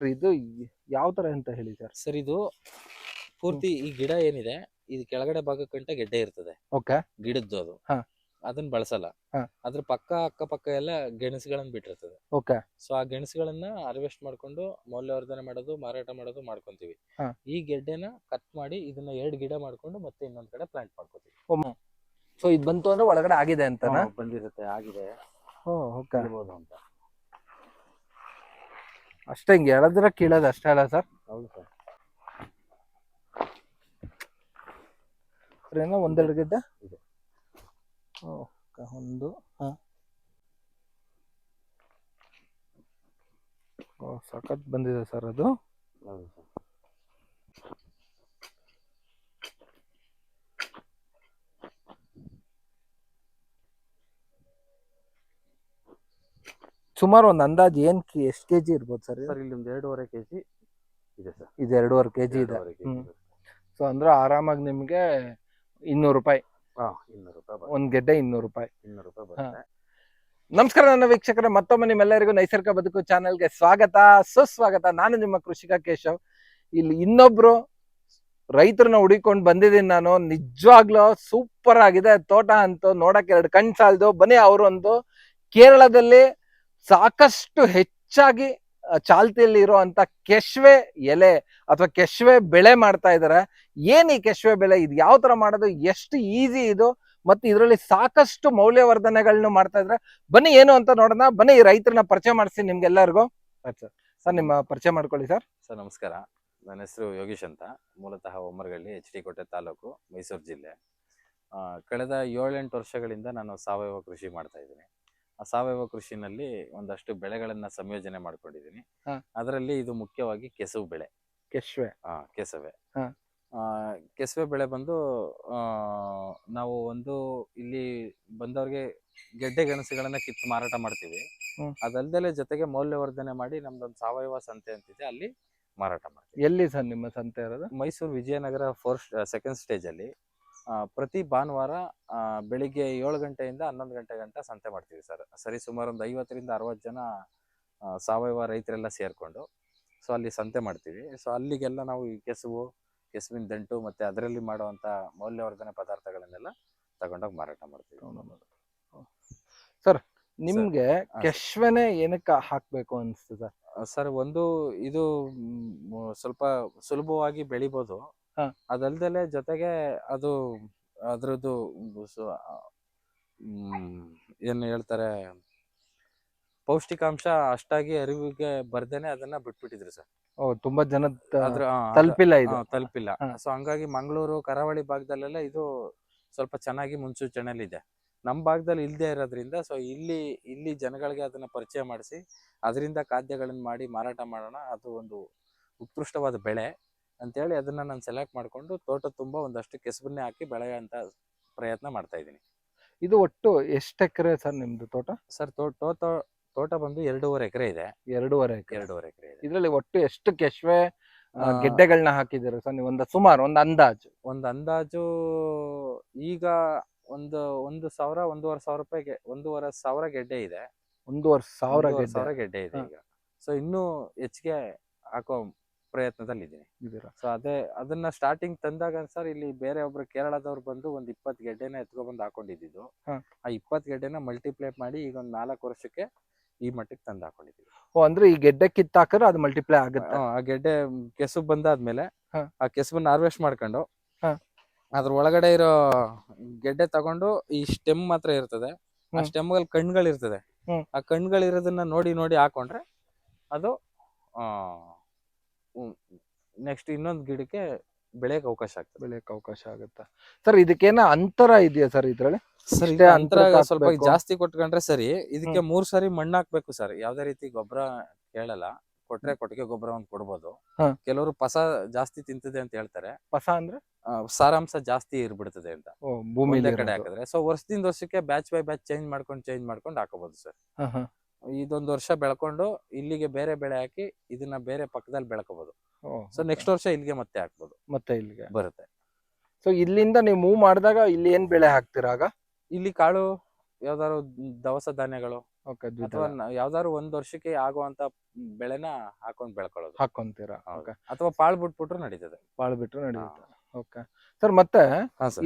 ಇದು ಯಾವ ತರ ಅಂತ ಹೇಳಿ ಸರ್ ಸರ್ ಇದು ಪೂರ್ತಿ ಈ ಗಿಡ ಏನಿದೆ ಇದು ಕೆಳಗಡೆ ಭಾಗಕ್ಕಂತ ಗೆಡ್ಡೆ ಇರ್ತದೆ. ಓಕೆ ಗಿಡದ್ದು ಅದು. ಹಾ. ಅದನ್ನ ಬಳಸಲ್ಲ. ಹಾ. ಅದ್ರ ಪಕ್ಕ ಅಕ್ಕ ಪಕ್ಕ ಎಲ್ಲ ಗೆಣಸುಗಳನ್ನ ಬಿಟ್ಟಿರ್ತದೆ. ಓಕೆ ಸೊ ಆ ಗೆಣಸುಗಳನ್ನ ಹಾರ್ವೆಸ್ಟ್ ಮಾಡ್ಕೊಂಡು ಮೌಲ್ಯವರ್ಧನೆ ಮಾಡೋದು ಮಾರಾಟ ಮಾಡೋದು ಮಾಡ್ಕೊಂತೀವಿ. ಹಾ. ಈ ಗೆಡ್ಡೆನ ಕಟ್ ಮಾಡಿ ಇದನ್ನ ಎರಡು ಗಿಡ ಮಾಡ್ಕೊಂಡು ಮತ್ತೆ ಇನ್ನೊಂದ್ ಕಡೆ ಪ್ಲಾಂಟ್ ಮಾಡ್ಕೊತೀವಿ. ಸೊ ಇದು ಬಂತು ಅಂದ್ರೆ ಒಳಗಡೆ ಆಗಿದೆ ಅಂತ ಬಂದಿರುತ್ತೆ ಆಗಿದೆ. ಓಕೆ ಇರ್ಬೋದು ಅಂತ. ಅಷ್ಟೇ ಹಿಂಗೆ ಎಳೆದ್ರೆ ಕೀಳೋದು ಅಷ್ಟೇ ಅಲ್ಲ ಸರ್. ಹೌದು ಸರ್. ಏನೋ ಒಂದೆರಡು ಗಿಡ್ಡ ಇದೆ. ಓಕೆ ಒಂದು ಹಾಂ. ಓ ಸಖತ್ ಬಂದಿದೆ ಸರ್ ಅದು. ಹೌದು ಸರ್. ಸುಮಾರು ಒಂದು ಅಂದಾಜು ಏನ್ ಕೆ ಎಷ್ಟು ಕೆ ಜಿ ಇರ್ಬೋದು ಸರ್ ಸರ್ ಇಲ್ಲಿ ಒಂದು ಎರಡೂವರೆ ಕೆಜಿ ಇದೆ ಸರ್. ಇದು ಎರಡೂವರೆ ಕೆ ಜಿ ಇದೆ. ಎರಡೂವರೆ ಹ್ಮ್. ಸೊ ಅಂದ್ರೆ ಆರಾಮಾಗಿ ನಿಮ್ಗೆ ಇನ್ನೂರು ರೂಪಾಯಿ. ಹಾ ಇನ್ನೂರು ರೂಪಾಯಿ ಬರುತ್ತೆ. ಒಂದು ಗೆಡ್ಡೆ ಇನ್ನೂರು ರೂಪಾಯಿ. ಇನ್ನೂರು ರೂಪಾಯಿ ಬರುತ್ತೆ. ನಮಸ್ಕಾರ ನನ್ನ ವೀಕ್ಷಕರೇ ಮತ್ತೊಮ್ಮೆ ನಿಮ್ಮೆಲ್ಲರಿಗೂ ನೈಸರ್ಗಿಕ ಬದುಕು ಚಾನೆಲ್ಗೆ ಸ್ವಾಗತ. ಸುಸ್ವಾಗತ. ನಾನು ನಿಮ್ಮ ಕೃಷಿಕ ಕೇಶವ್. ಇಲ್ಲಿ ಇನ್ನೊಬ್ರು ರೈತರನ್ನ ಹುಡಿಕೊಂಡು ಬಂದಿದ್ದೀನಿ ನಾನು. ನಿಜವಾಗ್ಲೂ ಸೂಪರ್ ಆಗಿದೆ. ತೋಟ ಅಂತೂ ನೋಡಕ್ಕೆ ಎರಡು ಕಣ್ ಸಾಲದು. ಬನ್ನಿ ಅವರೊಂದು ಕೇರಳದಲ್ಲಿ ಸಾಕಷ್ಟು ಹೆಚ್ಚಾಗಿ ಚಾಲ್ತಿಯಲ್ಲಿ ಇರುವಂತ ಕೆಶ್ವೆ ಎಲೆ ಅಥವಾ ಕೆಶ್ವೆ ಬೆಳೆ ಮಾಡ್ತಾ ಇದಾರೆ. ಏನ್ ಈ ಕೆಶ್ವೆ ಬೆಳೆ? ಇದು ಯಾವ ತರ ಮಾಡೋದು? ಎಷ್ಟು ಈಸಿ ಇದು? ಮತ್ತೆ ಇದರಲ್ಲಿ ಸಾಕಷ್ಟು ಮೌಲ್ಯವರ್ಧನೆಗಳನ್ನು ಮಾಡ್ತಾ ಇದ್ರೆ. ಬನ್ನಿ ಏನು ಅಂತ ನೋಡೋಣ. ಬನ್ನಿ ಈ ರೈತರನ್ನ ಪರಿಚಯ ಮಾಡಿಸಿ ನಿಮ್ಗೆಲ್ಲರಿಗೂ. ಸರ್. ಸರ್ ನಿಮ್ಮ ಪರಿಚಯ ಮಾಡ್ಕೊಳ್ಳಿ ಸರ್. ಸರ್ ನಮಸ್ಕಾರ. ನನ್ನ ಹೆಸರು ಯೋಗೀಶ್ ಅಂತ. ಮೂಲತಃ ಒಮ್ಮರಗಳ್ಳಿ ಎಚ್ ಡಿ ಕೋಟೆ ತಾಲೂಕು ಮೈಸೂರು ಜಿಲ್ಲೆ. ಕಳೆದ ಏಳೆಂಟು ವರ್ಷಗಳಿಂದ ನಾನು ಸಾವಯವ ಕೃಷಿ ಮಾಡ್ತಾ ಇದ್ದೀನಿ. ಸಾವಯವ ಕೃಷಿನಲ್ಲಿ ಒಂದಷ್ಟು ಬೆಳೆಗಳನ್ನ ಸಂಯೋಜನೆ ಮಾಡ್ಕೊಂಡಿದ್ದೀನಿ ಹಾ. ಅದರಲ್ಲಿ ಇದು ಮುಖ್ಯವಾಗಿ ಕೆಸುವು ಬೆಳೆ. ಕೆಶ್ವೆ. ಆ, ಕೆಸವೆ. ಹಾ. ಆ, ಕೆಸುವೆ ಬೆಳೆ ಬಂದು ಆ, ನಾವು ಒಂದು ಇಲ್ಲಿ ಬಂದವ್ರಿಗೆ ಗೆಡ್ಡೆ ಗೆಣಸುಗಳನ್ನ ಕಿತ್ತು ಮಾರಾಟ ಮಾಡ್ತೀವಿ. ಹ್ಮ್. ಅದಲ್ದಲೆ ಜೊತೆಗೆ ಮೌಲ್ಯವರ್ಧನೆ ಮಾಡಿ ನಮ್ದೊಂದು ಸಾವಯವ ಸಂತೆ ಅಂತಿದೆ ಅಲ್ಲಿ ಮಾರಾಟ ಮಾಡ್ತೀವಿ. ಎಲ್ಲಿ ಸರ್ ನಿಮ್ಮ ಸಂತೆ ಇರೋದು? Mysuru Vijayanagar four second stage ಅಲ್ಲಿ. ಪ್ರತಿ ಭಾನುವಾರ ಬೆಳಿಗ್ಗೆ ಏಳು ಗಂಟೆಯಿಂದ ಹನ್ನೊಂದು ಗಂಟೆ ಗಂಟ ಸಂತೆ ಮಾಡ್ತೀವಿ ಸರ್. ಸರಿ ಸುಮಾರು ಒಂದು ಐವತ್ತರಿಂದ ಅರವತ್ತು ಜನ ಸಾವಯವ ರೈತರೆಲ್ಲ ಸೇರ್ಕೊಂಡು ಸೊ ಅಲ್ಲಿ ಸಂತೆ ಮಾಡ್ತೀವಿ. ಸೊ ಅಲ್ಲಿಗೆಲ್ಲ ನಾವು ಈ ಕೆಸುವು ಕೆಸುವಿನ ದಂಟು ಮತ್ತೆ ಅದರಲ್ಲಿ ಮಾಡುವಂತ ಮೌಲ್ಯವರ್ಧನೆ ಪದಾರ್ಥಗಳನ್ನೆಲ್ಲ ತಗೊಂಡೋಗಿ ಮಾರಾಟ ಮಾಡ್ತೀವಿ. ಸರ್ ನಿಮ್ಗೆ ಕೆಶ್ವೆನೆ ಏನಕ್ಕೆ ಹಾಕ್ಬೇಕು ಅನ್ಸ್ತು ಸರ್? ಸರ್ ಒಂದು ಇದು ಸ್ವಲ್ಪ ಸುಲಭವಾಗಿ ಬೆಳಿಬೋದು. ಹಾ. ಅದಲ್ದಲೆ ಜೊತೆಗೆ ಅದು ಅದ್ರದ್ದು ಸು- ಏನು ಹೇಳ್ತಾರೆ ಪೌಷ್ಟಿಕಾಂಶ ಅಷ್ಟಾಗಿ ಅರಿವಿಗೆ ಬರ್ದೇನೆ ಅದನ್ನ ಬಿಟ್ಬಿಟ್ಟಿದ್ರು ಸರ್. ಓ ತುಂಬಾ ಜನ ಅದ್ರ ಆ, ಅದ್ರ- ತಲುಪಿಲ್ಲ ಇದು. ತಲುಪಿಲ್ಲ. ಹಾ. ಸೊ ಹಂಗಾಗಿ ಮಂಗಳೂರು ಕರಾವಳಿ ಭಾಗದಲ್ಲೆಲ್ಲ ಇದು ಸ್ವಲ್ಪ ಚೆನ್ನಾಗಿ ಮುನ್ಸೂಚನೆಯಲ್ಲಿದೆ ನಮ್ಮ ಭಾಗದಲ್ಲಿ ಇಲ್ಲದೆ ಇರೋದ್ರಿಂದ ಸೊ ಇಲ್ಲಿ ಇಲ್ಲಿ ಜನಗಳಿಗೆ ಅದನ್ನ ಪರಿಚಯ ಮಾಡಿಸಿ ಅದರಿಂದ ಖಾದ್ಯಗಳನ್ನ ಮಾಡಿ ಮಾರಾಟ ಮಾಡೋಣ ಅದು ಒಂದು ಉತ್ಕೃಷ್ಟವಾದ ಬೆಳೆ. ಅಂತೇಳಿ ಅದನ್ನ ನಾನು ಸೆಲೆಕ್ಟ್ ಮಾಡಿಕೊಂಡು ತೋಟ ತುಂಬ ಒಂದಷ್ಟು ಕೆಸಬನ್ನೇ ಹಾಕಿ ಬೆಳೆಯುವಂತ ಪ್ರಯತ್ನ ಮಾಡ್ತಾ ಇದ್ದೀನಿ. ಇದು ಒಟ್ಟು ಎಷ್ಟು ಎಕರೆ ಸರ್ ನಿಮ್ದು ತೋಟ? ಸರ್ ತೋಟ ತೋಟ ಬಂದು ಎರಡೂವರೆ ಎಕರೆ ಇದೆ. ಎರಡೂವರೆ ಎಕರೆ. ಎರಡೂವರೆ ಎಕರೆ ಇದೆ. ಇದರಲ್ಲಿ ಒಟ್ಟು ಎಷ್ಟು ಕೆಶ್ವೆ ಗೆಡ್ಡೆಗಳನ್ನ ಹಾಕಿದ್ದೀರಾ ಸರ್ ನೀವು? ಒಂದು ಸುಮಾರು ಒಂದು ಅಂದಾಜು. ಒಂದು ಅಂದಾಜು ಈಗ ಒಂದು ಒಂದು ಸಾವಿರ ಒಂದೂವರೆ ಸಾವಿರ ರೂಪಾಯಿಗೆ ಒಂದೂವರೆ ಸಾವಿರ ಗೆಡ್ಡೆ ಇದೆ. ಒಂದೂವರೆ ಸಾವಿರ ಸಾವಿರ ಗೆಡ್ಡೆ ಇದೆ ಈಗ. ಸೊ ಇನ್ನೂ ಹೆಚ್ಚಿಗೆ ಹಾಕೋ ಪ್ರಯತ್ನದಲ್ಲಿ ಇದ್ದೀನಿ ಇದ್ದೀರಾ ಸೊ ಅದೇ ಅದನ್ನ ಸ್ಟಾರ್ಟಿಂಗ್ ತಂದಾಗ ಸರ್ ಇಲ್ಲಿ ಬೇರೆ ಒಬ್ರು ಕೇರಳದವ್ರು ಬಂದು ಒಂದ್ ಇಪ್ಪತ್ ಗೆಡ್ಡೆನ ಎತ್ಕೊಬಂದು ಹಾಕೊಂಡಿದ್ದು ಹಾ. ಆ ಇಪ್ಪತ್ ಗೆಡ್ಡೆನ ಮಲ್ಟಿಪ್ಲೈ ಮಾಡಿ ಈಗ ಒಂದ್ ನಾಲ್ಕು ವರ್ಷಕ್ಕೆ ಈ ಮಟ್ಟಕ್ಕೆ ತಂದು ಹಾಕೊಂಡಿದ್ದೀವಿ ಓ ಅಂದ್ರೆ ಈ ಗೆಡ್ಡೆ ಕಿತ್ತಾಕ್ರೆ ಅದು ಮಲ್ಟಿಪ್ಲೈ ಆಗುತ್ತೆ ಆ, ಆ ಗೆಡ್ಡೆ ಕೆಸು ಬಂದಾದ್ಮೇಲೆ ಹಾ. ಆ ಕೆಸುವನ್ನ ಹಾರ್ವೆಸ್ಟ್ ಮಾಡ್ಕೊಂಡು ಹಾ. ಅದ್ರ ಒಳಗಡೆ ಇರೋ ಗೆಡ್ಡೆ ತಗೊಂಡು ಈ ಸ್ಟೆಮ್ ಮಾತ್ರ ಇರ್ತದೆ ಆ ಹ್ಮ್. ಸ್ಟೆಮ್ ಅಲ್ಲಿ ಕಣ್ಗಳಿರ್ತದೆ ಹ್ಮ್. ಆ ಕಣ್ಗಳಿರೋದನ್ನ ನೋಡಿ ನೋಡಿ ಹಾಕೊಂಡ್ರೆ ಅದು ನೆಕ್ಸ್ಟ್ ಇನ್ನೊಂದು ಗಿಡಕ್ಕೆ ಬೆಳೆಯಕ್ಕೆ ಅವಕಾಶ ಆಗ್ತದೆ. ಬೆಳೆಯಕ್ಕೆ ಅವಕಾಶ ಆಗುತ್ತೆ? ಸರ್ ಇದಕ್ಕೇನ ಅಂತರ ಇದೆಯಾ ಸರ್ ಇದ್ರಲ್ಲಿ? ಸರ್ ಅಂತರ ಸ್ವಲ್ಪ ಜಾಸ್ತಿ ಕೊಟ್ಕೊಂಡ್ರೆ ಸರಿ ಇದಕ್ಕೆ ಮೂರ್ ಸಾರಿ ಮಣ್ಣು ಹಾಕ್ಬೇಕು ಸರ್ ಯಾವ್ದೇ ರೀತಿ ಗೊಬ್ಬರ ಕೇಳಲ್ಲ ಕೊಟ್ರೆ ಕೊಟ್ಟಿಗೆ ಗೊಬ್ಬರ ಒಂದು ಕೊಡ್ಬೋದು. ಹಾ. ಕೆಲವರು ಪಸ ಜಾಸ್ತಿ ತಿಂತದೆ ಅಂತ ಹೇಳ್ತಾರೆ. ಪಸ ಅಂದ್ರೆ? ಸಾರಾಂಶ ಜಾಸ್ತಿ ಇರ್ಬಿಡ್ತದೆ ಅಂತ. ಓ ಭೂಮಿ ಕಡೆ ಹಾಕಿದ್ರೆ. ಸೊ ವರ್ಷದಿಂದ ವರ್ಷಕ್ಕೆ ಬ್ಯಾಚ್ ಬೈ ಬ್ಯಾಚ್ ಚೇಂಜ್ ಮಾಡ್ಕೊಂಡು ಚೇಂಜ್ ಮಾಡ್ಕೊಂಡು ಹಾಕೋಬಹುದು ಸರ್ ಇದೊಂದು ವರ್ಷ ಬೆಳ್ಕೊಂಡು ಇಲ್ಲಿಗೆ ಬೇರೆ ಬೆಳೆ ಹಾಕಿ ಇದನ್ನ ಬೇರೆ ಪಕ್ಕದಲ್ಲಿ ಬೆಳ್ಕೋಬಹುದು ಸೊ ನೆಕ್ಸ್ಟ್ ವರ್ಷ ಇಲ್ಲಿಗೆ ಮತ್ತೆ ಹಾಕ್ಬೋದು. ಮತ್ತೆ ಇಲ್ಲಿಗೆ? ಬರುತ್ತೆ. ಸೊ ಇಲ್ಲಿಂದ ನೀವು ಮೂವ್ ಮಾಡಿದಾಗ ಇಲ್ಲಿ ಏನ್ ಬೆಳೆ ಹಾಕ್ತಿರಾಗ ಇಲ್ಲಿ ಕಾಳು ಯಾವ್ದಾರು ದವಸ ಧಾನ್ಯಗಳು ಓಕೆ ಅಥವಾ ಯಾವ್ದಾರು ಯಾವ್ದಾದ್ರು ಒಂದ್ ವರ್ಷಕ್ಕೆ ಆಗುವಂತ ಬೆಳೆನ ಹಾಕೊಂಡ್ ಬೆಳ್ಕೊಳ್ಳೋದು. ಹಾಕೊಂತೀರಾ ಅಥವಾ ಪಾಳ್ ಬಿಟ್ಬಿಟ್ರು ನಡೀತದೆ. ಪಾಳ್ ಬಿಟ್ರು ನಡೀತದೆ. ಓಕೆ ಸರ್ ಮತ್ತೆ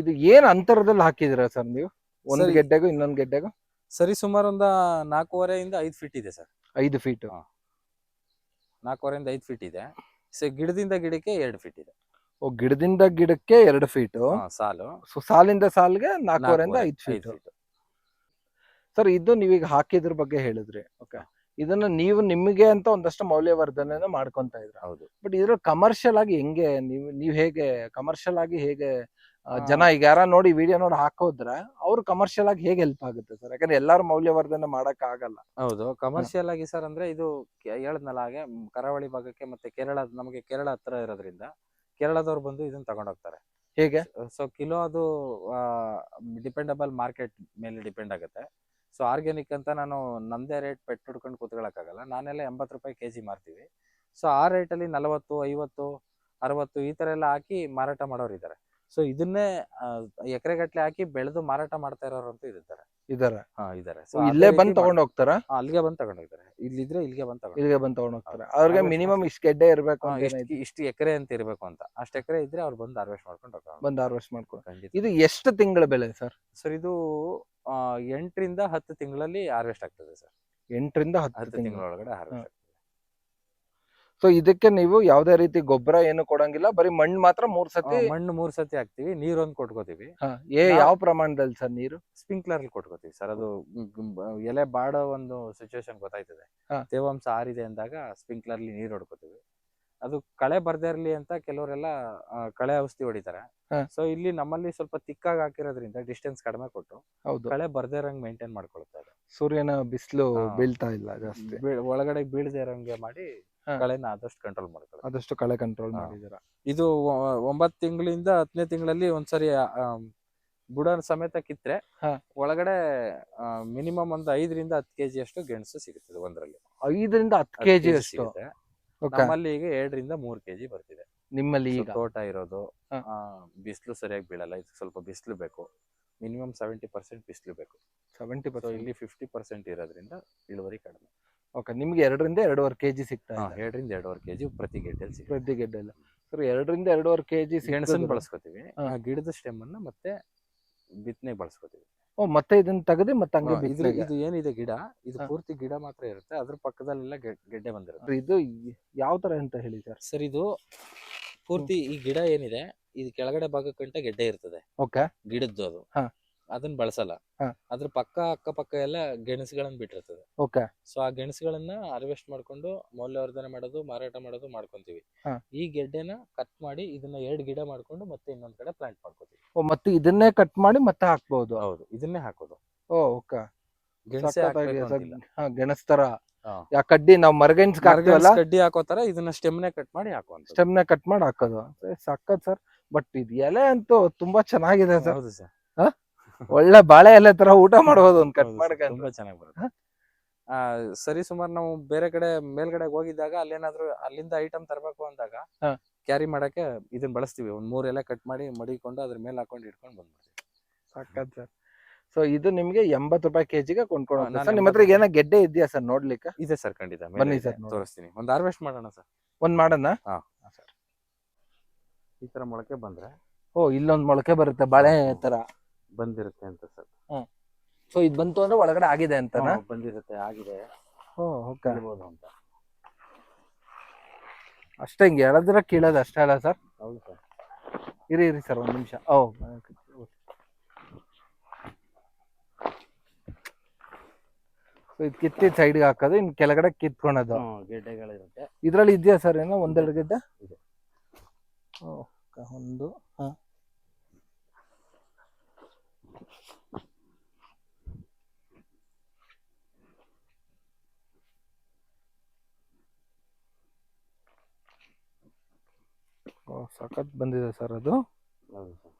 ಇದು ಏನ್ ಅಂತರದಲ್ಲಿ ಹಾಕಿದಿರ ಸರ್ ನೀವು? ಒಂದ್ ಗೆಡ್ಡೆಗೂ ಇನ್ನೊಂದ್ ಗೆಡ್ಡೆಗೂ? ಸರಿ ಸುಮಾರು ಒಂದ ನಾಲ್ಕೂವರೆಯಿಂದ ಐದು ಫೀಟ್ ಇದೆ ಸರ್. ಐದು ಫೀಟ್. ನಾಲ್ಕೂವರೆಯಿಂದ ಐದು ಫೀಟ್ ಇದೆ. ಸೊ ಗಿಡದಿಂದ ಗಿಡಕ್ಕೆ ಎರಡು ಫೀಟ್ ಇದೆ. ಓ ಗಿಡದಿಂದ ಗಿಡಕ್ಕೆ ಎರಡು ಫೀಟ್ ಹಾ, ಸಾಲು. ಸೊ ಸಾಲಿಂದ ಸಾಲ್ಗೆ ನಾಲ್ಕೂವರೆಯಿಂದ ನಾಲ್ಕೂವರೆ, ಐದು ಫೀಟ್ ಐದ್ feet. ಸರ್ ಇದು ನೀವೀಗ ಹಾಕಿದ್ರ ಬಗ್ಗೆ ಹೇಳಿದ್ರಿ. ಓಕೆ. ಇದನ್ನ ನೀವು ನಿಮಗೆ ಅಂತ ಒಂದಷ್ಟು ಮೌಲ್ಯವರ್ಧನೆನ ಮಾಡ್ಕೊಂತ ಇದ್ರ ಹೌದು. ಬಟ್ ಇದ್ರ ಕಮರ್ಷಿಯಲ್ ಆಗಿ ಹೆಂಗೆ ನೀವು ನೀವು ಹೇಗೆ ಕಮರ್ಷಿಯಲ್ ಆಗಿ ಹೇಗೆ. ಜನ ಈಗ ಯಾರ ನೋಡಿ ವಿಡಿಯೋ ನೋಡಿ ಹಾಕೋದ್ರೆ ಅವ್ರು ಕಮರ್ಷಿಯಲ್ ಆಗಿ ಹೇಗೆ ಹೆಲ್ಪ್ ಆಗುತ್ತೆ ಸರ್? ಯಾಕಂದ್ರೆ ಎಲ್ಲಾರು ಮೌಲ್ಯವರ್ಧನೆ ಮಾಡಕ್ ಆಗಲ್ಲ. ಹೌದು. ಕಮರ್ಷಿಯಲ್ ಆಗಿ ಸರ್ ಅಂದ್ರೆ ಇದು ಹೇಳದ್ನಲ್ಲ ಹಾಗೆ ಕರಾವಳಿ ಭಾಗಕ್ಕೆ ಮತ್ತೆ ಕೇರಳ ನಮಗೆ ಕೇರಳ ಹತ್ರ ಇರೋದ್ರಿಂದ ಕೇರಳದವ್ರು ಬಂದು ಇದನ್ನ ತಗೊಂಡೋಗ್ತಾರೆ. ಹೇಗೆ? ಸೊ ಕಿಲೋ ಅದು ಡಿಪೆಂಡಬಲ್ ಮಾರ್ಕೆಟ್ ಮೇಲೆ ಡಿಪೆಂಡ್ ಆಗುತ್ತೆ. ಸೊ ಆರ್ಗ್ಯಾನಿಕ್ ಅಂತ ನಾನು ನಮ್ಮದೇ ರೇಟ್ ಪೆಟ್ಟು ಹಿಡ್ಕೊಂಡು ಕೂತ್ಕೊಳ್ಳೋಕ್ಕಾಗಲ್ಲ. ನಾನೆಲ್ಲ ಎಂಬತ್ತು ರೂಪಾಯಿ ಕೆ ಜಿ ಮಾರ್ತೀವಿ. ಸೊ ಆ ರೇಟಲ್ಲಿ ನಲವತ್ತು ಐವತ್ತು ಅರವತ್ತು ಈ ಥರ ಎಲ್ಲ ಹಾಕಿ ಮಾರಾಟ ಮಾಡೋರು ಇದ್ದಾರೆ ಸೊ ಇದನ್ನೇ ಎಕರೆಗಟ್ಟಲೆ ಹಾಕಿ ಬೆಳೆದು ಮಾರಾಟ ಮಾಡ್ತಾ ಇರೋರಂತೂ ಇದ್ದಾರೆ. ಇದರ ಹಾ ಇದ್ದಾರೆ. ಸೊ ಇಲ್ಲೇ ಬಂದ್ ತಗೊಂಡ್ ಹೋಗ್ತಾರ? ಅಲ್ಲಿಗೆ ಬಂದು ತಗೊಂಡೋಗ್ತಾರೆ. ಇಲ್ಲಿದ್ರೆ ಇಲ್ಲಿಗೆ ಬಂದು ತಗೊಂಡು ಇಲ್ಲಿಗೆ ಬಂದ್ ತಗೊಂಡ್ ಹೋಗ್ತಾರೆ. ಅವ್ರಿಗೆ ಮಿನಿಮಮ್ ಇಷ್ಟ ಗೆಡ್ಡೆ ಇರಬೇಕು ಅಂತ ಇಷ್ಟು ಏನೈತಿ? ಇಷ್ಟು ಎಕರೆ ಅಂತ ಇರಬೇಕು ಅಂತ. ಅಷ್ಟು ಎಕರೆ ಇದ್ರೆ ಅವ್ರು ಬಂದು ಹಾರ್ವೆಸ್ಟ್ ಮಾಡ್ಕೊಂಡು ಹೋಗ್ತಾರೆ. ಬಂದ್ ಹಾರ್ವೆಸ್ಟ್ ಮಾಡ್ಕೊಂಡು. ಖಂಡಿತ. ಇದು ಎಷ್ಟು ತಿಂಗಳ ಬೆಳೆ ಸರ್? ಸರ್ ಇದು ಆ, ಎಂಟರಿಂದ ಹತ್ತು ತಿಂಗಳಲ್ಲಿ ಹಾರ್ವೆಸ್ಟ್ ಆಗ್ತದೆ ಸರ್. ಎಂಟರಿಂದ ಹತ್ತು ಹತ್ತು ತಿಂಗಳ. ತಿಂಗಳೊಳಗಡೆ ಹಾರ್ವೆಸ್ಟ್ ಸೊ ಇದಕ್ಕೆ ನೀವು ಯಾವ್ದೇ ರೀತಿ ಗೊಬ್ಬರ ಏನು ಕೊಡಂಗಿಲ್ಲ. ಬರೀ ಮಣ್ಣು ಮಾತ್ರ ಮೂರ್ ಸತಿ ಮಣ್ಣು ಮೂರ್ ಸತಿ ಹಾಕ್ತಿವಿ. ನೀರೊಂದು ಕೊಟ್ಕೋತೀವಿ. ಹಾ, ಏ ಯಾವ ಪ್ರಮಾಣದಲ್ಲಿ ಸರ್ ನೀರು? ಸ್ಪ್ರಿಂಕ್ಲರ್ ಕೊಟ್ಕೋತೀವಿ ಸರ್. ಅದು ಎಲೆ ಬಾಡೋ ಒಂದು ಸಿಚುವೇಶನ್ ಗೊತ್ತಾಯ್ತದೆ. ಹಾ. ತೇವಾಂಶ ಆರಿದೆ ಅಂದಾಗ ಸ್ಪ್ರಿಂಕ್ಲರ್ಲಿ ನೀರು ಹೊಡ್ಕೋತೀವಿ. ಅದು ಕಳೆ ಬರ್ದೇ ಇರ್ಲಿ ಅಂತ ಕೆಲವರೆಲ್ಲ ಆ, ಕಳೆ ಔಷಧಿ ಹೊಡಿತಾರೆ. ಹಾ. ಸೊ ಇಲ್ಲಿ ನಮ್ಮಲ್ಲಿ ಸ್ವಲ್ಪ ತಿಕ್ಕಾಗಿ ಹಾಕಿರೋದ್ರಿಂದ ಡಿಸ್ಟೆನ್ಸ್ ಕಡಿಮೆ ಕೊಟ್ಟು ಹೌದು. ಕಳೆ ಬರ್ದೇ ಇರಂಗ್ ಮೇಂಟೈನ್ ಮಾಡ್ಕೊಳ್ತಾರೆ ಸೂರ್ಯನ ಬಿಸಿಲು ಹಾ. ಬೀಳ್ತಾ ಇಲ್ಲ ಜಾಸ್ತಿ. ಒಳಗಡೆ ಬೀಳದೆ ಇರಂಗೆ ಮಾಡಿ. ಕಳೆನ ಆದಷ್ಟು ಕಂಟ್ರೋಲ್ ಮಾಡ್ಕೊಳ್ಳಿ ಆದಷ್ಟು ಕಳೆ ಕಂಟ್ರೋಲ್ ಹಾ. ಮಾಡಿದೀರ ಇದು ಒಂಬತ್ತು ತಿಂಗಳಿಂದ ಹತ್ತನೇ ತಿಂಗಳಲ್ಲಿ ಒಂದ್ಸರಿ ಬುಡ ಸಮೇತ ಕಿತ್ರೆ. ಒಳಗಡೆ ಮಿನಿಮಮ್ ಒಂದು ಐದರಿಂದ ಹತ್ತು ಕೆಜಿ ಅಷ್ಟು ಗೆಣಸು ಸಿಗುತ್ತದೆ ಒಂದರಲ್ಲಿ. ಐದರಿಂದ ಹತ್ತು ಕೆ ಕೆಜಿ ಅಷ್ಟು? ನಮ್ಮಲ್ಲಿ ಈಗ ಎರಡರಿಂದ ಮೂರ್ ಕೆಜಿ ಬರ್ತಿದೆ. ನಿಮ್ಮಲ್ಲಿ ಈಗ? ತೋಟ ಇರೋದು. ಬಿಸಿಲು ಸರಿಯಾಗಿ ಬೀಳಲ್ಲ ಇದಕ್ಕೆ ಸ್ವಲ್ಪ ಬಿಸಿಲು ಬೇಕು. ಮಿನಿಮಮ್ ಸೆವೆಂಟಿ ಪರ್ಸೆಂಟ್ ಬಿಸಿಲು ಬೇಕು. ಸೆವೆಂಟಿ ಇಲ್ಲಿ ಫಿಫ್ಟಿ ಪರ್ಸೆಂಟ್ ಇರೋದ್ರಿಂದ ಇಳುವರಿ ಕಡಿಮೆ. ಓಕೆ ನಿಮ್ಗೆ ಎರಡರಿಂದ ಎರಡೂವರೆ ಕೆಜಿ ಸಿಗ್ತಾ ಹಾ, ಇದೆ. ಎರಡರಿಂದ ಎರಡೂವರೆ ಕೆಜಿ ಪ್ರತಿ ಗೆಡ್ಡೆಲಿ ಸಿಗುತ್ತೆ. ಪ್ರತಿ ಗೆಡ್ಡೆಲ್ಲ ಸರ್ ಎರಡರಿಂದ ಎರಡೂವರೆ ಕೆಜಿ ಗೆಣಸನ್ನು ಬಳಸ್ಕೊತೀವಿ. ಆ ಗಿಡದ ಸ್ಟೆಮ್ ಅನ್ನ ಮತ್ತೆ ಬಿತ್ತನೆ ಬಳಸ್ಕೊತೀವಿ. ಓ ಮತ್ತೆ ಇದನ್ನ ತೆಗೆದು ಮತ್ತೆ ಹಂಗೆ ಇದು ಬಿತ್ತನೆಗೆ. ಇದು ಏನಿದೆ ಗಿಡ? ಇದು ಪೂರ್ತಿ ಗಿಡ ಮಾತ್ರ ಇರುತ್ತೆ. ಅದ್ರ ಪಕ್ಕದಲ್ಲೆಲ್ಲ ಗೆ- ಗೆಡ್ಡೆ ಬಂದಿರುತ್ತೆ. ಇದು ಯಾವ ತರ ಅಂತ ಹೇಳಿ ಸರ್ ಸರ್ ಇದು ಪೂರ್ತಿ ಈ ಗಿಡ ಏನಿದೆ ಇದು ಕೆಳಗಡೆ ಭಾಗಕ್ಕಂಟ ಗೆಡ್ಡೆ ಇರ್ತದೆ. ಓಕೆ ಗಿಡದ್ದು ಅದು. ಹಾ. ಅದನ್ನ ಬಳಸಲ್ಲ. ಹಾ. ಅದ್ರ ಪಕ್ಕ ಅಕ್ಕ ಪಕ್ಕ ಎಲ್ಲ ಗೆಣಸುಗಳನ್ನ ಬಿಟ್ಟಿರ್ತದೆ. ಓಕೆ. ಸೊ ಆ ಗೆಣಸುಗಳನ್ನ ಹಾರ್ವೆಸ್ಟ್ ಮಾಡ್ಕೊಂಡು ಮೌಲ್ಯವರ್ಧನೆ ಮಾಡೋದು ಮಾರಾಟ ಮಾಡೋದು ಮಾಡ್ಕೊಂತೀವಿ. ಹಾ. ಈ ಗೆಡ್ಡೆನ ಕಟ್ ಮಾಡಿ ಇದನ್ನ ಎರಡು ಗಿಡ ಮಾಡ್ಕೊಂಡು ಮತ್ತೆ ಇನ್ನೊಂದ್ ಕಡೆ ಪ್ಲಾಂಟ್ ಮಾಡ್ಕೊತೀವಿ. ಓ ಮತ್ತೆ ಇದನ್ನೇ ಕಟ್ ಮಾಡಿ ಮತ್ತೆ ಹಾಕ್ಬಹುದು ಹೌದು ಇದನ್ನೇ ಹಾಕೋದು. ಓ ಓಕೆ. ಗೆಣಸೇ ಹಾಕ್ಬೇಕು ಅಂತಿಲ್ಲ. ಹಾ ಗೆಣಸ್ ತರ. ಹಾ. ಕಡ್ಡಿ ನಾವು ಮರಗೆಣ್ಸ್ ಹಾಕ್ತಿವಲ್ಲ? ಮರಗೆಣಸ್ ಕಡ್ಡಿ ಹಾಕೋತಾರ ಇದನ್ನ ಸ್ಟೆಮ್ನೆ ಕಟ್ ಮಾಡಿ ಹಾಕುವಂತ ಸ್ಟೆಮ್ನ ಕಟ್ ಮಾಡಿ ಹಾಕೋದು. ಸಕ್ಕತ್ ಸರ್. ಬಟ್ ಇದು ಎಲೆ ಅಂತೂ ತುಂಬಾ ಚೆನ್ನಾಗಿದೆ ಸರ್. ಹೌದು ಸರ್. ಒಳ್ಳೆ ಬಾಳೆ ಎಲೆ ತರ ಊಟ ಮಾಡಬಹುದು ಒಂದ್ ಕಟ್ ಮಾಡ್ಕೊಂಡು ತುಂಬಾ ಚೆನ್ನಾಗಿ ಬರುತ್ತೆ. ಆ, ಸರಿ ಸುಮಾರು ನಾವು ಬೇರೆ ಕಡೆ ಮೇಲ್ಗಡೆ ಹೋಗಿದ್ದಾಗ ಅಲ್ಲೇನಾದ್ರು ಅಲ್ಲಿಂದ ಐಟಮ್ ತರಬೇಕು ಅಂದಾಗ ಹಾ. ಕ್ಯಾರಿ ಮಾಡಕ್ಕೆ ಇದನ್ನ ಬಳಸ್ತೀವಿ. ಒಂದ್ ಮೂರ್ ಎಲೆ ಕಟ್ ಮಾಡಿ ಮಡಿಕೊಂಡು ಅದ್ರ ಮೇಲೆ ಹಾಕೊಂಡು ಇಟ್ಕೊಂಡು ಬಂದ್ಬಿಡ್ತೀವಿ. ಸಾಕತ್ ಸರ್. ಸೊ ಇದು ನಿಮ್ಗೆ ಎಂಬತ್ ರೂಪಾಯಿ ಕೆಜಿಗೆ ಕೊಂಡ್ಕೊಂಡು ನಿಮ್ ಸರ್. ನಿಮ್ಮ ಹತ್ರ ಏನೋ ಗೆಡ್ಡೆ ಇದೆಯಾ ಸರ್ ನೋಡ್ಲಿಕ್ಕೆ? ಇದೆ ಸರ್ ಖಂಡಿತ. ಬನ್ನಿ ಸರ್. ತೋರಿಸ್ತೀನಿ. ಒಂದ್ ಹಾರ್ವೆಸ್ಟ್ ಮಾಡೋಣ ಸರ್. ಒಂದ್ ಮಾಡೋಣ? ಈ ತರ ಮೊಳಕೆ ಬಂದ್ರೆ ಓ ಇಲ್ಲೊಂದ್ ಮೊಳಕೆ ಬರುತ್ತೆ ಬಾಳೆ ತರ. ಬಂದಿರುತ್ತೆ ಅಂತ ಸರ್. ಸೊ ಇದು ಬಂತು ಅಂದ್ರೆ ಒಳಗಡೆ ಆಗಿದೆ ಅಂತ ಬಂದಿರುತ್ತೆ ಆಗಿದೆ. Oh okay. ಇರ್ಬೋದು ಅಂತ. ಅಷ್ಟೇ ಹಿಂಗೆ ಎಳದ್ರ ಕೀಳೋದು ಅಷ್ಟೇ ಅಲ್ಲ ಸರ್? ಹೌದು ಸರ್. ಇರಿ ಇರಿ ಸರ್ ಒಂದ್ ನಿಮಿಷ. ಓ ಸೊ ಇದು ಕಿತ್ತಿ ಸೈಡ್ಗೆ ಹಾಕೋದು ಇನ್ ಕೆಳಗಡೆ ಕಿತ್ಕೊಳೋದು. ಗೆಡ್ಡೆಗಳಿರುತ್ತೆ. ಇದ್ರಲ್ಲಿ ಇದೆಯಾ ಸರ್ ಏನೋ ಒಂದೆರಡು ಗೆಡ್ಡೆ? ಇದೆ. ಒಂದು ಹಾ ಓ ಸಖತ್ ಬಂದಿದೆ ಸರ್ ಅದು. ಸರ್.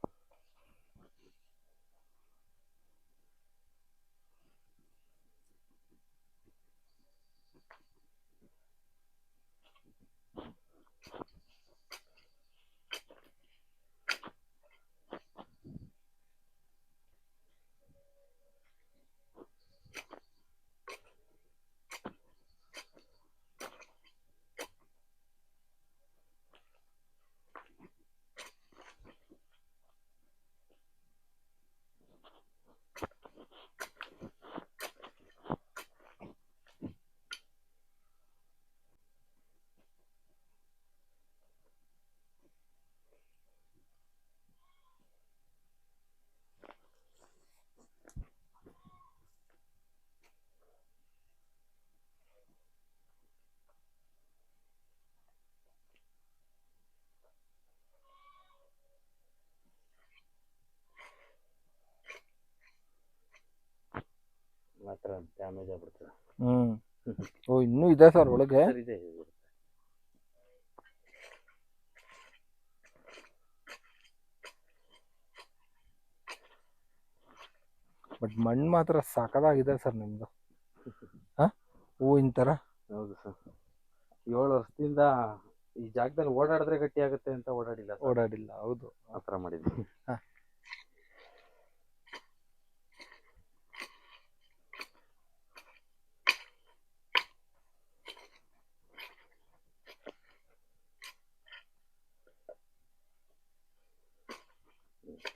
ಮಾತ್ರ ಡ್ಯಾಮೇಜ್ ಆಗ್ಬಿಡ್ತದೆ. ಹ್ಮ್. ಓ ಇನ್ನೂ ಇದೆ ಸರ್ ಒಳಗೆ? ಸರ್ ಇದೆ ಇದು. ಬಟ್ ಮಣ್ಣು ಮಾತ್ರ ಸಖತ್ತಾಗಿದೆ ಸರ್ ನಿಮ್ದು. ಹಾ? ಹೂವಿನ ತರ? ಹೌದು ಸರ್. ಏಳು ವರ್ಷದಿಂದ ಈ ಜಾಗದಲ್ಲಿ ಓಡಾಡಿದ್ರೆ ಗಟ್ಟಿ ಆಗುತ್ತೆ ಅಂತ ಓಡಾಡಿಲ್ಲ ಸರ್. ಓಡಾಡಿಲ್ಲ ಹೌದು. ಆ ಥರ ಮಾಡಿದ್ವಿ ಹಾ.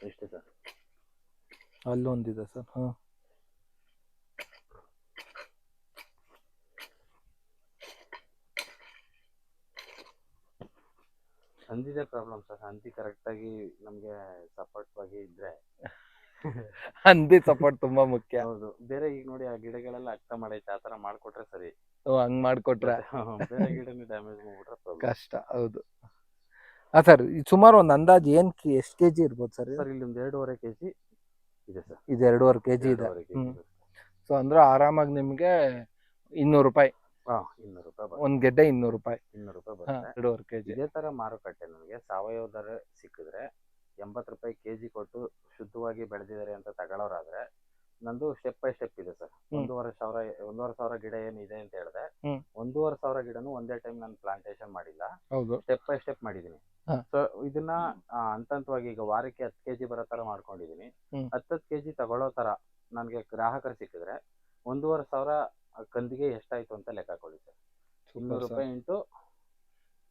ಇಷ್ಟೇ ಸರ್ ಅಲ್ಲೊಂದಿದೆ ಸರ್ ಹಾ. ಸಂಧಿದೆ ಪ್ರಾಬ್ಲಮ್ ಸರ್ ಹಂದಿ ಕರೆಕ್ಟಾಗಿ ನಮಗೆ ಸಪೋರ್ಟ್ವಾಗಿ ಇದ್ರೆ. ಹಂದಿ ಸಪೋರ್ಟ್ ತುಂಬಾ ಮುಖ್ಯ. ಹೌದು ಬೇರೆ ಈಗ ನೋಡಿ ಆ ಗಿಡಗಳೆಲ್ಲ ಅರ್ಥ ಮಾಡೈತೆ ಆ ತರ ಮಾಡ್ಕೊಟ್ರೆ ಸರಿ. ಓ ಹಂಗ್ ಮಾಡ್ಕೊಟ್ರೆ. ಬೇರೆ ಗಿಡನೇ ಡ್ಯಾಮೇಜ್ ಮಾಡ್ಬಿಟ್ರೆ ಕಷ್ಟ ಹೌದು. ಹಾ ಸರ್ ಸುಮಾರು ಒಂದು ಅಂದಾಜು ಏನ್ ಕೆ- ಜಿ ಕೆಜಿ ಇರ್ಬೋದು ಸರ್ ಸರ್ ಇಲ್ಲಿ ಒಂದು ಎರಡೂವರೆ ಕೆ ಜಿ ಇದೆ ಸರ್. ಇದು ಎರಡೂವರೆ ಕೆಜಿ ಇದೆ. ಎರಡೂವರೆ kg. ಸೊ ಅಂದ್ರೆ ಆರಾಮಾಗಿ ನಿಮ್ಗೆ ಇನ್ನೂರು ರೂಪಾಯಿ. ಹಾ ಇನ್ನೂರು ರೂಪಾಯಿ ಬರುತ್ತೆ. ಒಂದ್ ಗೆಡ್ಡೆ ಇನ್ನೂರು ರೂಪಾಯಿ. ಇನ್ನೂರು ರೂಪಾಯಿ ಹಾ ಬರುತ್ತೆ. ಎರಡೂವರೆ ಕೆಜಿ. ಇದೇ ತರ ಮಾರುಕಟ್ಟೆ ನನಗೆ ಸಾವಯವ ದರ ಸಿಕ್ಕಿದ್ರೆ ಎಂಬತ್ತು ರೂಪಾಯಿ ಕೆಜಿ ಕೊಟ್ಟು ಶುದ್ಧವಾಗಿ ಬೆಳೆದಿದ್ದಾರೆ ಅಂತ ತಗೊಳ್ಳೋರಾದ್ರೆ ನಂದು ಸ್ಟೆಪ್ ಬೈ ಸ್ಟೆಪ್ ಇದೆ ಸರ್. ಒಂದೂವರೆ ಸಾವಿರ ಒಂದೂವರೆ ಸಾವಿರ ಗಿಡ ಏನಿದೆ ಅಂತ ಹೇಳಿದೆ. ಹ್ಮ್. ಒಂದೂವರೆ ಸಾವಿರ ಗಿಡನು ಒಂದೇ ಟೈಮ್ ನಾನು ಪ್ಲಾಂಟೇಶನ್ ಮಾಡಿಲ್ಲ. ಹೌದು. ಸ್ಟೆಪ್ ಬೈ ಸ್ಟೆಪ್ ಮಾಡಿದ್ದೀನಿ. ಹಾ. ಸೊ ಇದನ್ನ ಹಂತವಾಗಿ ಈಗ ವಾರಕ್ಕೆ ಹತ್ತು ಕೆಜಿ ಬರೋ ತರ ಮಾಡ್ಕೊಂಡಿದೀನಿ. ಹತ್ತತ್ತು ಕೆಜಿ ತಗೊಳ್ಳೋ ತರ ನನಗೆ ಗ್ರಾಹಕರು ಸಿಕ್ಕಿದ್ರೆ ಒಂದೂವರೆ ಸಾವಿರ ಕಂದಿಗೆ ಎಷ್ಟಾಯ್ತು ಅಂತ ಲೆಕ್ಕ ಕೊಡಿ ಸರ್. ಇನ್ನೂರು ರೂಪಾಯಿ ಇಂಟು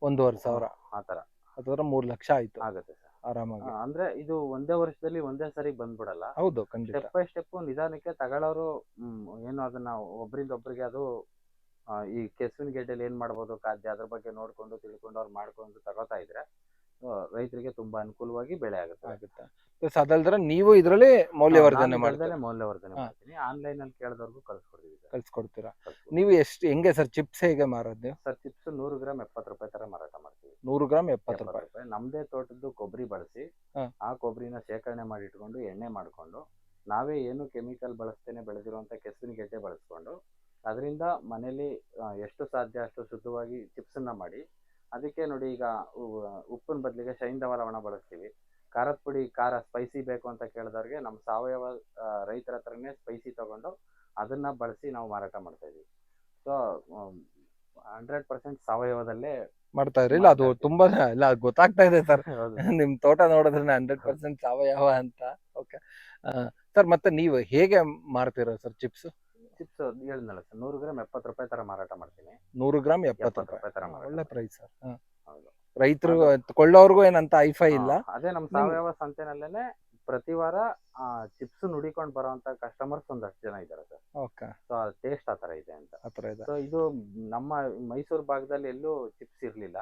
ಒಂದೂವರೆ ಸಾವಿರ. ಆ ತರ. ಅದರ ಮೂರ್ ಲಕ್ಷ ಆಯ್ತು. ಆಗುತ್ತೆ ಸರ್. ಆರಾಮಾಗಿ. ಅಂದ್ರೆ ಇದು ಒಂದೇ ವರ್ಷದಲ್ಲಿ ಒಂದೇ ಸರಿ ಬಂದ್ಬಿಡಲ್ಲ. ಹೌದು ಖಂಡಿತ. ಸ್ಟೆಪ್ ಬೈ ಸ್ಟೆಪ್ ನಿಧಾನಕ್ಕೆ ತಗೊಳ್ಳೋರು ಏನು ಅದನ್ನ ಒಬ್ಬರಿಂದ ಒಬ್ಬರಿಗೆ ಅದು ಈ ಕೆಸುವಿನ ಗೆಡ್ಡೆಲಿ ಏನ್ ಮಾಡ್ಬೋದು ಖಾದ್ಯ ಅದ್ರ ಬಗ್ಗೆ ನೋಡ್ಕೊಂಡು ತಿಳ್ಕೊಂಡು ಅವ್ರು ಮಾಡ್ಕೊಂಡು ತಗೋತಾ ಇದ್ರೆ ರೈತರಿಗೆ ತುಂಬಾ ಅನುಕೂಲವಾಗಿ ಬೆಳೆ ಆಗುತ್ತೆ. ಆಗುತ್ತೆ? ಪ್ಲಸ್ ಅದಲ್ದ್ರೆ ನೀವು ಇದರಲ್ಲಿ ಮೌಲ್ಯವರ್ಧನೆ ಮಾಡಿದ್ರೆ ಮಾಡ್ತೀರಾ? ಮೌಲ್ಯವರ್ಧನೆ. ಮಾಡ್ತೀನಿ. ಆನ್ಲೈನ್ ಅಲ್ಲಿ ಕೇಳಿದವ್ರಿಗೂ ಕಳ್ಸ್ಕೊಡ್ತೀವಿ ಸರ್. ಕಳ್ಸ್ಕೊಡ್ತೀರಾ. ನೀವು ಎಷ್ಟು ಹೆಂಗೆ ಸರ್ ಚಿಪ್ಸ್ ಹೇಗೆ ಮಾರೋದು? ಸರ್ ಚಿಪ್ಸ್ ನೂರು ಗ್ರಾಮ್ ಎಪ್ಪತ್ತು ರೂಪಾಯಿ ತರ ಮಾರಾಟ ಮಾಡ್ತೀವಿ. ನೂರು ಗ್ರಾಮ್ ಎಪ್ಪತ್ತು ರೂಪಾಯಿ. ನಮ್ದೇ ತೋಟದ್ದು ಕೊಬ್ಬರಿ ಬಳಸಿ ಆ ಕೊಬ್ಬರಿನ ಶೇಖರಣೆ ಮಾಡಿ ಇಟ್ಕೊಂಡು ಎಣ್ಣೆ ಮಾಡ್ಕೊಂಡು ನಾವೇ ಏನು ಕೆಮಿಕಲ್ ಬಳಸ್ತೇನೆ ಬೆಳೆದಿರುವಂತ ಕೆಸುವಿನ ಗೆಡ್ಡೆ ಬಳಸ್ಕೊಂಡು ಅದರಿಂದ ಮನೇಲಿ ಎಷ್ಟು ಸಾಧ್ಯ ಅಷ್ಟು ಶುದ್ಧವಾಗಿ ಚಿಪ್ಸ್ ಅನ್ನ ಮಾಡಿ ಅದಕ್ಕೆ ನೋಡಿ ಈಗ ಉಪ್ಪಿನ ಬದಲಿಗೆ ಶೈಂದವ ಲವಣ ಬಳಸ್ತೀವಿ. ಖಾರದ ಪುಡಿ ಖಾರ ಸ್ಪೈಸಿ ಬೇಕು ಅಂತ ಕೇಳಿದವ್ರಿಗೆ ನಮ್ಮ ಸಾವಯವ ರೈತರ ಹತ್ರನೇ ಸ್ಪೈಸಿ ತಗೊಂಡು ಅದನ್ನ ಬಳಸಿ ನಾವು ಮಾರಾಟ ಮಾಡ್ತಾ ಇದೀವಿ. ಸೊ ಹಂಡ್ರೆಡ್ ಪರ್ಸೆಂಟ್ ಸಾವಯವದಲ್ಲೇ ಮಾಡ್ತಾ ಇದ್ರಿ. ಇಲ್ಲ ಅದು. ತುಂಬಾ ಇಲ್ಲ ಗೊತ್ತಾಗ್ತಾ ಇದೆ ಸರ್. ನಿಮ್ ತೋಟ ನೋಡಿದ್ರೆ ಹಂಡ್ರೆಡ್ ಪರ್ಸೆಂಟ್ ಸಾವಯವ ಅಂತ. ಓಕೆ ಸರ್ ಮತ್ತೆ ನೀವು ಹೇಗೆ ಮಾರ್ತೀರಾ ಸರ್ ಚಿಪ್ಸ್ ಚಿಪ್ಸ್ ಹೇಳಿದ್ನಲ್ಲ ಸರ್ ನೂರು ಗ್ರಾಮ್ ಎಪ್ಪತ್ತು ರೂಪಾಯಿ ತರ ಮಾರಾಟ ಮಾಡ್ತೀನಿ. ನೂರು ಗ್ರಾಮ್ ಎಪ್ಪತ್ತು ಎಪ್ಪತ್ತು ರೂಪಾಯಿ. ರೂಪಾಯಿ ತರ ಮಾರಾಟ ಒಳ್ಳೆ ಪ್ರೈಸ್ ಸರ್ ಹೌದು. ರೈತರು ಕೊಳ್ಳೋರ್ಗೂ ಏನಂತ ಐಫೈ ಇಲ್ಲ ಹಾ, ಅದೇ ನಮ್ಮ ಸಾವಯವ ಸಂತೆನಲ್ಲೇನೆ ಪ್ರತಿ ವಾರ ಚಿಪ್ಸ್ ನುಡಿಕೊಂಡು ಬರೋಂತ ಕಸ್ಟಮರ್ಸ್ ಒಂದಷ್ಟು ಜನ ಇದ್ದಾರೆ ಸರ್. ಓಕೆ. ಸೊ ಟೇಸ್ಟ್ ಆ ತರ ಇದೆ ಅಂತ. ಆತರ ಇದೆ. ಸೊ ಇದು ನಮ್ಮ ಮೈಸೂರು ಭಾಗದಲ್ಲಿ ಎಲ್ಲೂ ಚಿಪ್ಸ್ ಇರ್ಲಿಲ್ಲ.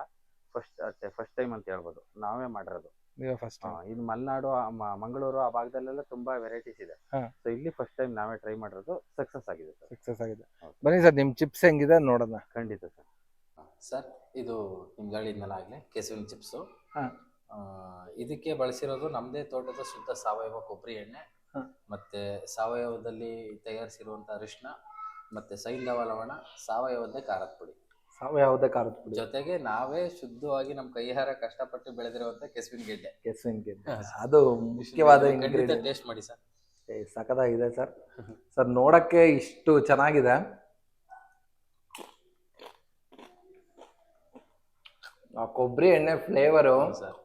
ಫಸ್ಟ್ ಫಸ್ಟ್ ಟೈಮ್ ಅಂತ ಹೇಳ್ಬೋದು. ನಾವೇ ಮಾಡಿರೋದು. ನೀವೇ ಫಸ್ಟ್ ಆ, ಇದು ಮಲೆನಾಡು ಆ, ಮ- ಮಂಗಳೂರು ಆ ಭಾಗದಲ್ಲೆಲ್ಲ ತುಂಬಾ ವೆರೈಟೀಸ್ ಇದೆ ಹಾ. ಸೊ ಇಲ್ಲಿ ಫಸ್ಟ್ ಟೈಮ್ ನಾವೇ ಟ್ರೈ ಮಾಡಿರೋದು ಸಕ್ಸಸ್ ಆಗಿದೆ ಸರ್ ಸಕ್ಸಸ್ ಆಗಿದೆ ಹೌದು. ಬನ್ನಿ ಸರ್ ನಿಮ್ ಚಿಪ್ಸ್ ಹೆಂಗಿದೆ ನೋಡೋಣ ಖಂಡಿತ ಸರ್ ಸರ್ ಇದು ನಿಮ್ಗೆ ಹೇಳಿದ್ನಲ್ಲ ಆಗಲೇ ಕೆಸುವಿನ ಚಿಪ್ಸು ಹಾ. ಇದಕ್ಕೆ ಬಳಸಿರೋದು ನಮ್ಮದೇ ತೋಟದ ಶುದ್ಧ ಸಾವಯವ ಕೊಬ್ಬರಿ ಎಣ್ಣೆ ಹಾ. ಮತ್ತೆ ಸಾವಯವದಲ್ಲಿ ತಯಾರಿಸಿರುವಂಥ ಅರಿಶಿನ ಮತ್ತೆ ಸೈಂಧವ ಲವಣ ಸಾವಯವದ್ದೇ ಖಾರದ ಪುಡಿ ಸಾವಯವದ ಖಾರದ ಪುಡಿ ಜೊತೆಗೆ ನಾವೇ ಶುದ್ಧವಾಗಿ ನಮ್ಮ ಕೈಹಾರ ಕಷ್ಟಪಟ್ಟು ಬೆಳೆದಿರುವಂತ ಕೆಸುವಿನ ಗೆಡ್ಡೆ. ಕೆಸುವಿನ ಗೆಡ್ಡೆ. ಅದು ಮುಖ್ಯವಾದ ಟೇಸ್ಟ್ ಮಾಡಿ ಸರ್ ಸಕದಾಗಿದೆ ಸಖತ್ತಾಗಿದೆ ಸರ್ ಸರ್ ನೋಡಕ್ಕೆ ಇಷ್ಟು ಚೆನ್ನಾಗಿದೆ. ಆ ಕೊಬ್ಬರಿ ಎಣ್ಣೆ ಫ್ಲೇವರು ಸರ್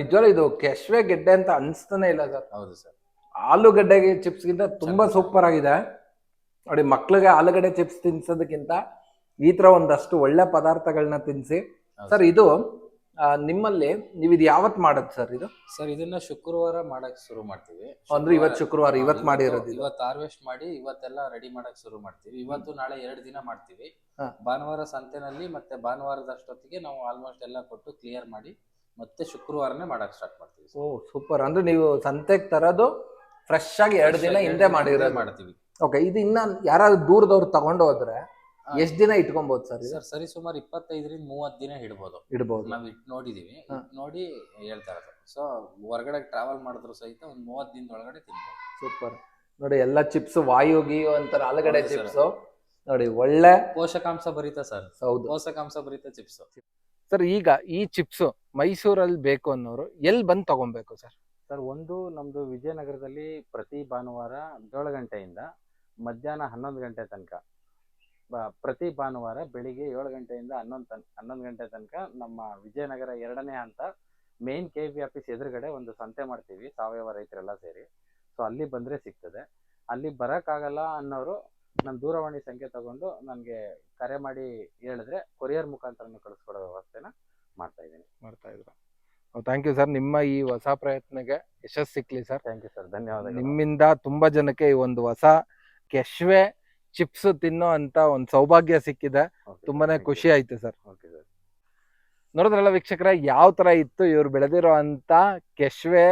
ನಿಜವಾಗ್ಲೂ ಇದು ಕೆಶ್ವೆ ಗೆಡ್ಡೆ ಅಂತ ಅನ್ಸ್ತಾನೆ ಇಲ್ಲ ಸರ್ ಹೌದು ಸರ್ ಆಲೂಗಡ್ಡೆಗೆ ಚಿಪ್ಸ್ಗಿಂತ ತುಂಬಾ ಸೂಪರ್ ಆಗಿದೆ. ನೋಡಿ ಮಕ್ಳಿಗೆ ಆಲೂಗಡ್ಡೆ ಚಿಪ್ಸ್ ತಿನ್ಸೋದಕ್ಕಿಂತ ಈ ತರ ಒಂದಷ್ಟು ಒಳ್ಳೆ ಪದಾರ್ಥಗಳನ್ನ ತಿನ್ಸಿ. ಸರ್ ಇದು ಆ, ನಿಮ್ಮಲ್ಲಿ ನೀವು ಇದು ಯಾವತ್ ಮಾಡದ್ ಸರ್ ಇದು? ಸರ್ ಇದನ್ನ ಶುಕ್ರವಾರ ಮಾಡಕ್ ಶುರು ಮಾಡ್ತೀವಿ. ಅಂದ್ರೆ ಇವತ್ತು ಶುಕ್ರವಾರ ಇವತ್ ಇವತ್ತು ಮಾಡಿರೋದು ಇದು? ಇವತ್ತು ಹಾರ್ವೆಸ್ಟ್ ಮಾಡಿ ಇವತ್ತೆಲ್ಲ ರೆಡಿ ಮಾಡಕ್ ಶುರು ಮಾಡ್ತೀವಿ. ಇವತ್ತು ನಾಳೆ ಎರಡು ದಿನ ಮಾಡ್ತೀವಿ. ಹಾ. ಭಾನುವಾರ ಸಂತೆನಲ್ಲಿ ಮತ್ತೆ ಭಾನುವಾರದಷ್ಟೊತ್ತಿಗೆ ನಾವು ಆಲ್ಮೋಸ್ಟ್ ಎಲ್ಲ ಕೊಟ್ಟು ಕ್ಲಿಯರ್ ಮಾಡಿ ಮತ್ತೆ ಶುಕ್ರವಾರನೇ ಮಾಡಕ್ ಸ್ಟಾರ್ಟ್ ಮಾಡ್ತೀವಿ ಓ ಸೂಪರ್ ಅಂದ್ರೆ ನೀವು ಸಂತೆಗೆ ತರೋದು ಫ್ರೆಶ್ ಆಗಿ ಎರಡು ದಿನ ಹಿಂದೆ ಮಾಡಿರೋದು. ಮಾಡ್ತೀವಿ. ಓಕೆ ಇದು ಇನ್ನ ಯಾರಾದ್ರೂ ದೂರದವ್ರು ತಗೊಂಡು ಹೋದ್ರೆ. ಎಷ್ಟ್ ದಿನ ಇಟ್ಕೊಬಹುದು ಸರ್ ಸರ್ ಸರಿ ಸುಮಾರು ಇಪ್ಪತ್ತೈದರಿಂದ ಮೂವತ್ತು ದಿನ ಇಡ್ಬೋದು. ಇಡ್ಬೋದು. ನಾವ್ ಇಟ್ ನೋಡಿದೀವಿ. ಹಾ. ಇಟ್ ನೋಡಿ ಹೇಳ್ತಾ ಇರೋದು. ಸೊ ಹೊರಗಡೆ ಟ್ರಾವೆಲ್ ಮಾಡಿದ್ರು ಸಹಿತ ಒಂದ್ ಮೂವತ್ತು ದಿನದೊಳಗಡೆ ತಿನ್ಬೋದು. ಸೂಪರ್ ನೋಡಿ ಎಲ್ಲ ಚಿಪ್ಸ್ ವಾಯು ಗೀಯು ಅಂತ ಹೌದು sir. ಚಿಪ್ಸ್ ನೋಡಿ ಒಳ್ಳೆ ಪೋಷಕಾಂಶ ಭರಿತ ಸರ್. ಹೌದು. ಪೋಷಕಾಂಶ ಭರಿತ ಚಿಪ್ಸ್ ಸರ್ ಈಗ ಈ ಚಿಪ್ಸ್ ಮೈಸೂರಲ್ಲಿ ಬೇಕು ಅನ್ನೋರು ಎಲ್ಲಿ ಬಂದು ತಗೊಬೇಕು ಸರ್? ಸರ್ ಒಂದು ನಮ್ದು ವಿಜಯನಗರದಲ್ಲಿ ಪ್ರತಿ ಭಾನುವಾರ ಏಳು ಗಂಟೆಯಿಂದ ಮಧ್ಯಾಹ್ನ ಹನ್ನೊಂದು ಗಂಟೆ ತನಕ ಪ್ರತಿ ಭಾನುವಾರ ಬೆಳಿಗ್ಗೆ ಏಳು ಗಂಟೆಯಿಂದ ಹನ್ನೊಂದು ತನ್ ಹನ್ನೊಂದು ಗಂಟೆ ತನಕ ನಮ್ಮ ವಿಜಯನಗರ ಎರಡನೇ ಹಂತ ಮೇನ್ ಕೆ ವಿ ಆಫೀಸ್ ಎದುರುಗಡೆ ಒಂದು ಸಂತೆ ಮಾಡ್ತೀವಿ ಸಾವಯವ ರೈತರೆಲ್ಲ ಸೇರಿ. ಸೊ ಅಲ್ಲಿ ಬಂದರೆ ಸಿಗ್ತದೆ. ಅಲ್ಲಿ ಬರೋಕ್ಕಾಗಲ್ಲ ಅನ್ನೋರು ನನ್ನ ದೂರವಾಣಿ ಸಂಖ್ಯೆ ತಗೊಂಡು ನನಗೆ ಕರೆ ಮಾಡಿ ಹೇಳಿದ್ರೆ ಕೊರಿಯರ್ ಮುಖಾಂತರನೇ ಕಳಿಸ್ಕೊಡೋ ವ್ಯವಸ್ಥೆನ ಮಾಡ್ತಾ ಇದ್ದೀನಿ. ಮಾಡ್ತಾ ಇದ್ರು ಥ್ಯಾಂಕ್ ಯು ಸರ್ ನಿಮ್ಮ ಈ ಹೊಸ ಪ್ರಯತ್ನಕ್ಕೆ ಯಶಸ್ಸು ಸಿಕ್ಲಿ ಸರ್ ಥ್ಯಾಂಕ್ ಯು ಸರ್ ಧನ್ಯವಾದ ನಿಮ್ಮಿಂದ ತುಂಬಾ ಜನಕ್ಕೆ ಈ ಒಂದು ಹೊಸ ಕೆಶ್ವೆ ಚಿಪ್ಸ್ ತಿನ್ನೋ ಅಂತ ಒಂದು ಸೌಭಾಗ್ಯ ಸಿಕ್ಕಿದೆ. ತುಂಬಾನೇ ಖುಷಿ ಆಯ್ತು ಸರ್. ಓಕೆ ಸರ್ ನೋಡಿದ್ರಲ್ಲ ವೀಕ್ಷಕರ ಯಾವ ತರ ಇತ್ತು ಇವ್ರು ಬೆಳೆದಿರೋ ಅಂತ ಕೆಶ್ವೆ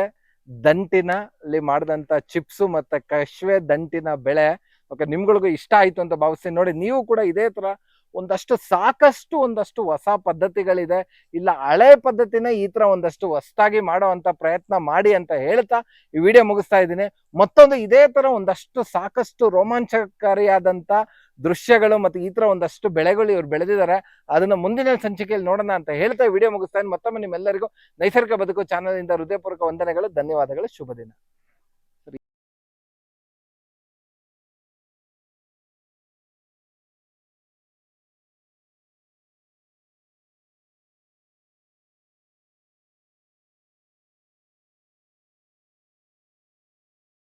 ದಂಟಿನ ಅಲ್ಲಿ ಮಾಡಿದಂತ ಚಿಪ್ಸು ಮತ್ತೆ ಕೆಶ್ವೆ ದಂಟಿನ ಬೆಳೆ. ಓಕೆ ನಿಮ್ಗಳಿಗೂ ಇಷ್ಟ ಆಯ್ತು ಅಂತ ಭಾವಿಸ್ತೀನಿ. ನೋಡಿ ನೀವು ಕೂಡ ಇದೇ ತರ ಒಂದಷ್ಟು ಸಾಕಷ್ಟು ಒಂದಷ್ಟು ಹೊಸ ಪದ್ಧತಿಗಳಿದೆ. ಇಲ್ಲ ಹಳೆ ಪದ್ಧತಿನ ಈ ತರ ಒಂದಷ್ಟು ಹೊಸದಾಗಿ ಮಾಡೋ ಅಂತ ಪ್ರಯತ್ನ ಮಾಡಿ ಅಂತ ಹೇಳ್ತಾ ಈ ವಿಡಿಯೋ ಮುಗಿಸ್ತಾ ಇದ್ದೀನಿ. ಮತ್ತೊಂದು ಇದೇ ತರ ಒಂದಷ್ಟು ಸಾಕಷ್ಟು ರೋಮಾಂಚಕಾರಿಯಾದಂತ ದೃಶ್ಯಗಳು ಮತ್ತೆ ಈ ತರ ಒಂದಷ್ಟು ಬೆಳೆಗಳು ಇವ್ರು ಬೆಳೆದಿದ್ದಾರೆ. ಅದನ್ನ ಮುಂದಿನ ಸಂಚಿಕೆಯಲ್ಲಿ ನೋಡೋಣ ಅಂತ ಹೇಳ್ತಾ ವಿಡಿಯೋ ಮುಗಿಸ್ತಾ ಇದ್ದೀನಿ. ಮತ್ತೊಮ್ಮೆ ನಿಮ್ಮೆಲ್ಲರಿಗೂ ನೈಸರ್ಗಿಕ ಬದುಕು ಚಾನಲ್ ಇಂದ ಹೃದಯಪೂರ್ವಕ ವಂದನೆಗಳು, ಧನ್ಯವಾದಗಳು ಶುಭ ದಿನ